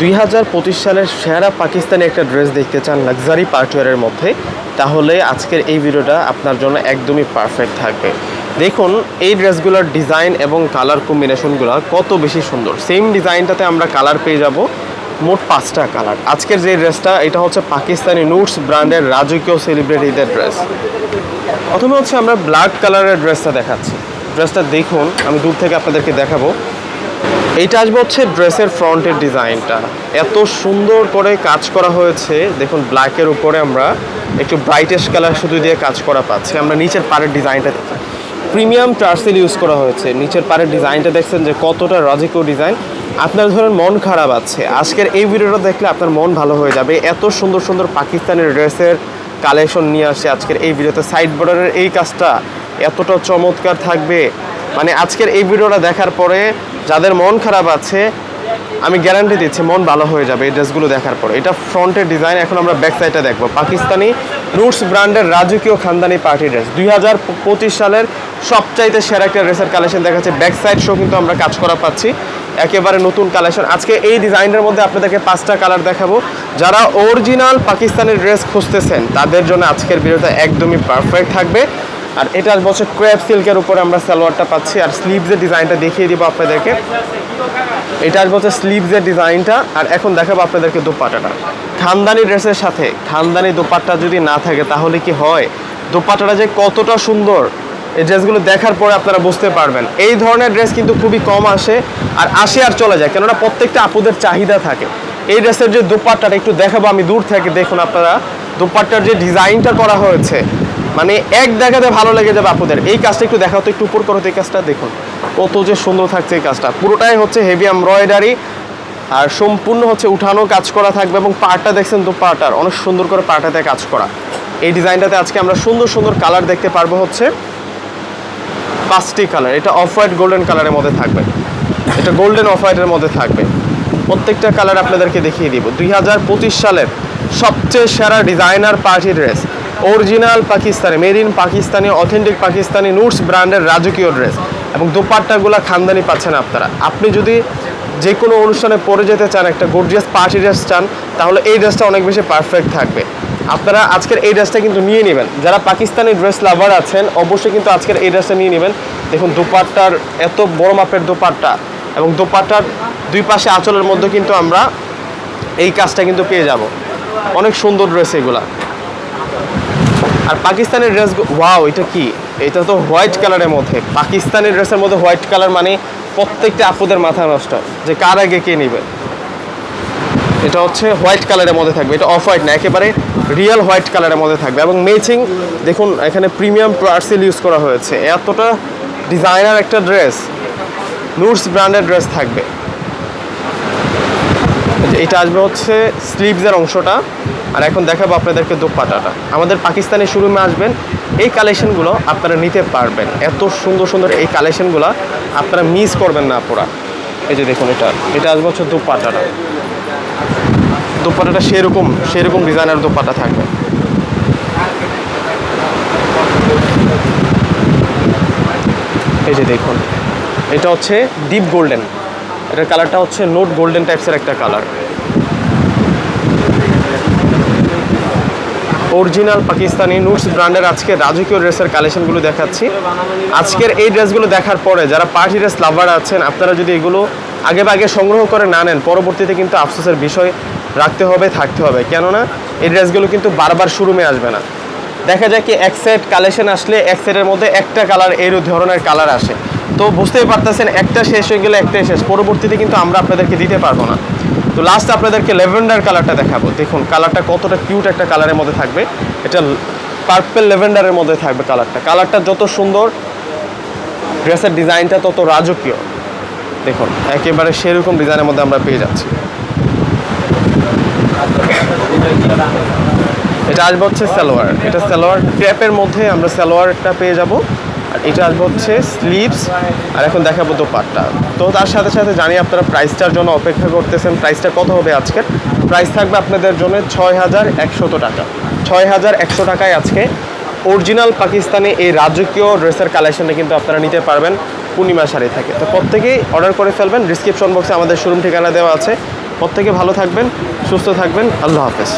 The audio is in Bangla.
দুই হাজার পঁচিশ সালের সেরা পাকিস্তানি একটা ড্রেস দেখতে চান লাক্সারি পার্টওয়ারের মধ্যে, তাহলে আজকের এই ভিডিওটা আপনার জন্য একদমই পারফেক্ট থাকবে। দেখুন, এই ড্রেসগুলোর ডিজাইন এবং কালার কম্বিনেশনগুলো কত বেশি সুন্দর। সেম ডিজাইনটাতে আমরা কালার পেয়ে যাব, মোট পাঁচটা কালার। আজকের যে ড্রেসটা, এটা হচ্ছে পাকিস্তানি নুটস ব্র্যান্ডের রাজকীয় সেলিব্রিটিদের ড্রেস। প্রথমে হচ্ছে আমরা ব্ল্যাক কালারের ড্রেসটা দেখাচ্ছি। ড্রেসটা দেখুন, আমি দূর থেকে আপনাদেরকে দেখাবো। এইটা আসবে হচ্ছে ড্রেসের ফ্রন্টের ডিজাইনটা। এত সুন্দর করে কাজ করা হয়েছে। দেখুন ব্ল্যাকের উপরে আমরা একটু ব্রাইটেস্ট কালার শুধু দিয়ে কাজ করা পাচ্ছি। আমরা নিচের পাড়ের ডিজাইনটা দেখি প্রিমিয়াম টার্সেল ইউজ করা হয়েছে। নিচের পাড়ের ডিজাইনটা দেখছেন যে কতটা রাজিকো ডিজাইন আপনার ধরেন মন খারাপ আছে। আজকের এই ভিডিওটা দেখলে আপনার মন ভালো হয়ে যাবে। এত সুন্দর সুন্দর পাকিস্তানের ড্রেসের কালেকশন নিয়ে আসে আজকের এই ভিডিওতে। সাইড বর্ডারের এই কাজটা এতটা চমৎকার থাকবে। মানে আজকের এই ভিডিওটা দেখার পরে যাদের মন খারাপ আছে, আমি গ্যারান্টি দিচ্ছি মন ভালো হয়ে যাবে এই ড্রেসগুলো দেখার পরে। এটা ফ্রন্টের ডিজাইন এখন আমরা ব্যাক সাইডটা দেখব। পাকিস্তানি রুটস ব্র্যান্ডের রাজকীয় খানদানি পার্টি ড্রেস। দুই হাজার পঁচিশ সালের সবচাইতে সেরা একটা ড্রেসের কালেকশন দেখাচ্ছে। ব্যাক সাইড শো কিন্তু আমরা কাজ করা পাচ্ছি। একেবারে নতুন কালেকশন আজকে এই ডিজাইনের মধ্যে আপনাদেরকে পাঁচটা কালার দেখাবো। যারা অরিজিনাল পাকিস্তানের ড্রেস খুঁজতেছেন, তাদের জন্য আজকের ভিডিওটা একদমই পারফেক্ট থাকবে। আর এটা হচ্ছে ক্র্যাপ সিল্কের উপরে আমরা সালোয়ারটা পাচ্ছি। আর স্লিভসের ডিজাইনটা দেখিয়ে দিব আপনাদেরকে। এটা আসবে হচ্ছে স্লিভসের ডিজাইনটা। আর এখন দেখাবো আপনাদেরকে দোপাটাটা খানদানি ড্রেসের সাথে খানদানি দোপাট্টা যদি না থাকে, তাহলে কি হয়? দোপাট্টাটা যে কতটা সুন্দর। এই ড্রেসগুলো দেখার পরে আপনারা বুঝতে পারবেন। এই ধরনের ড্রেস কিন্তু খুবই কম আসে। আর আসে আর চলে যায়। কেননা প্রত্যেকটা আপুদের চাহিদা থাকে। এই ড্রেসের যে দোপাট্টাটা একটু দেখাবো, আমি দূর থেকে দেখুন আপনারা। দোপাট্টার যে ডিজাইনটা করা হয়েছে মানে এক দেখাতে ভালো লেগে যাবে আপুদের। এই কাজটা একটু দেখাও একটু উপর করো এই কাজটা, দেখুন। কত যে সুন্দর থাকছে এই কাজটা। পুরোটাই হচ্ছে হেভি এমব্রয়ডারি আর সম্পূর্ণ হচ্ছে উঠানো কাজ করা থাকবে এবং পাটা দেখছেন তো পাটার, অনেক সুন্দর করে পাটাতে কাজ করা। এই ডিজাইনটাতে আজকে আমরা সুন্দর সুন্দর কালার দেখতে পারব হচ্ছে পাঁচটি কালার এটা অফ হোয়াইট গোল্ডেন কালারের মধ্যে থাকবে। এটা গোল্ডেন অফ হোয়াইটের মধ্যে থাকবে। প্রত্যেকটা কালার আপনাদেরকে দেখিয়ে দিব। দুই হাজার পঁচিশ সালের সবচেয়ে সেরা designer party dress original Pakistani made in Pakistani authentic Pakistani নুটস ব্র্যান্ডের রাজকীয় ড্রেস এবং দোপাট্টাগুলো খানদানি পাচ্ছেন আপনারা। আপনি যদি যে কোনো অনুষ্ঠানে পরে যেতে চান, একটা গর্জিয়াস পার্টি ড্রেস চান, তাহলে এই ড্রেসটা অনেক বেশি পারফেক্ট থাকবে। আপনারা আজকের এই ড্রেসটা কিন্তু নিয়ে নেবেন। যারা পাকিস্তানি ড্রেস লাভার আছেন, অবশ্যই কিন্তু আজকের এই ড্রেসটা নিয়ে নেবেন। দেখুন, দোপাট্টার এত বড় মাপের দোপাট্টা এবং দোপাট্টার দুই পাশে আঁচলের মধ্যে কিন্তু আমরা এই কাজটা কিন্তু পেয়ে যাব। অনেক সুন্দর ড্রেস এগুলা। আর পাকিস্তানের ড্রেস ওয়াও এটা কি? এটা তো হোয়াইট কালারের মধ্যে। পাকিস্তানি ড্রেসের মধ্যে হোয়াইট কালার মানে প্রত্যেকটা আপুদের মাথা নষ্ট, যে কার আগে কে নেবে। এটা হচ্ছে হোয়াইট কালারের মধ্যে থাকবে। এটা অফ হোয়াইট না, একেবারে রিয়েল হোয়াইট কালারের মধ্যে থাকবে। এবং ম্যাচিং দেখুন, এখানে প্রিমিয়াম পার্সেল ইউজ করা হয়েছে। এতটা ডিজাইনার একটা ড্রেস নুটস ব্র্যান্ডের ড্রেস থাকবে। এটা আসবে হচ্ছে স্লিভসের অংশটা। আর এখন দেখাবো আপনাদেরকে দোপাটাটা আমাদের পাকিস্তানি শোরুমে আসবেন, এই কালেকশনগুলো আপনারা নিতে পারবেন। এত সুন্দর সুন্দর এই কালেকশনগুলো আপনারা মিস করবেন না পুরা। এই যে দেখুন এটা এটা আসবে হচ্ছে দোপাটাটা দোপাটাটা সেরকম সেরকম ডিজাইনের দোপাটা থাকবে। এই যে দেখুন, এটা হচ্ছে ডিপ গোল্ডেন এটার কালারটা হচ্ছে নোট গোল্ডেন টাইপসের একটা কালার অরিজিনাল পাকিস্তানি নুটস ব্র্যান্ডের আজকে রাজকীয় ড্রেসের কালেকশনগুলো দেখাচ্ছি। আজকের এই ড্রেসগুলো দেখার পরে যারা পার্টি ড্রেস লাভার আছেন, আপনারা যদি এগুলো আগে আগে সংগ্রহ করে না নেন, পরবর্তীতে কিন্তু আফসোসের বিষয় রাখতে হবে, থাকতে হবে। কেননা, এই ড্রেসগুলো কিন্তু বারবার শোরুমে আসবে না। দেখা যায় কি, এক সেট কালেকশন আসলে এক সেটের মধ্যে একটা কালার, এই ধরনের কালার আসে। তো বুঝতেই পারতেছেন, একটা শেষ হয়ে গেলে একটাই শেষ। পরবর্তীতে কিন্তু আমরা আপনাদেরকে দিতে পারব না। তো লাস্ট আপনাদেরকে লেভেন্ডার কালারটা দেখাবো। দেখুন কালারটা কতটা কিউট একটা কালারের মধ্যে থাকবে। এটা পার্পেল লেভেন্ডারের মধ্যে থাকবে কালারটা কালারটা যত সুন্দর ড্রেসের ডিজাইনটা তত রাজকীয়। দেখুন, একেবারে সেরকম ডিজাইনের মধ্যে আমরা পেয়ে যাচ্ছি। এটা আসবে হচ্ছে সালোয়ার। এটা সালোয়ার ক্র্যাপের মধ্যে আমরা সালোয়ারটা পেয়ে যাব। আর এটা আসবে হচ্ছে স্লিভস আর এখন দেখাবো দোপাট্টা। তো তার সাথে সাথে জানি আপনারা প্রাইসটার জন্য অপেক্ষা করতেছেন। প্রাইসটা কত হবে আজকের? প্রাইস থাকবে আপনাদের জন্য ছয় হাজার একশত টাকা। ছয় হাজার একশো টাকায় আজকে অরিজিনাল পাকিস্তানি এই রাজকীয় ড্রেসের কালেকশনটা কিন্তু আপনারা নিতে পারবেন পূর্ণিমা শাড়ি থেকে। তো প্রত্যেকেই অর্ডার করে ফেলবেন ডিসক্রিপশন বক্সে আমাদের শোরুম ঠিকানা দেওয়া আছে। প্রত্যেকে ভালো থাকবেন, সুস্থ থাকবেন। আল্লাহ হাফেজ।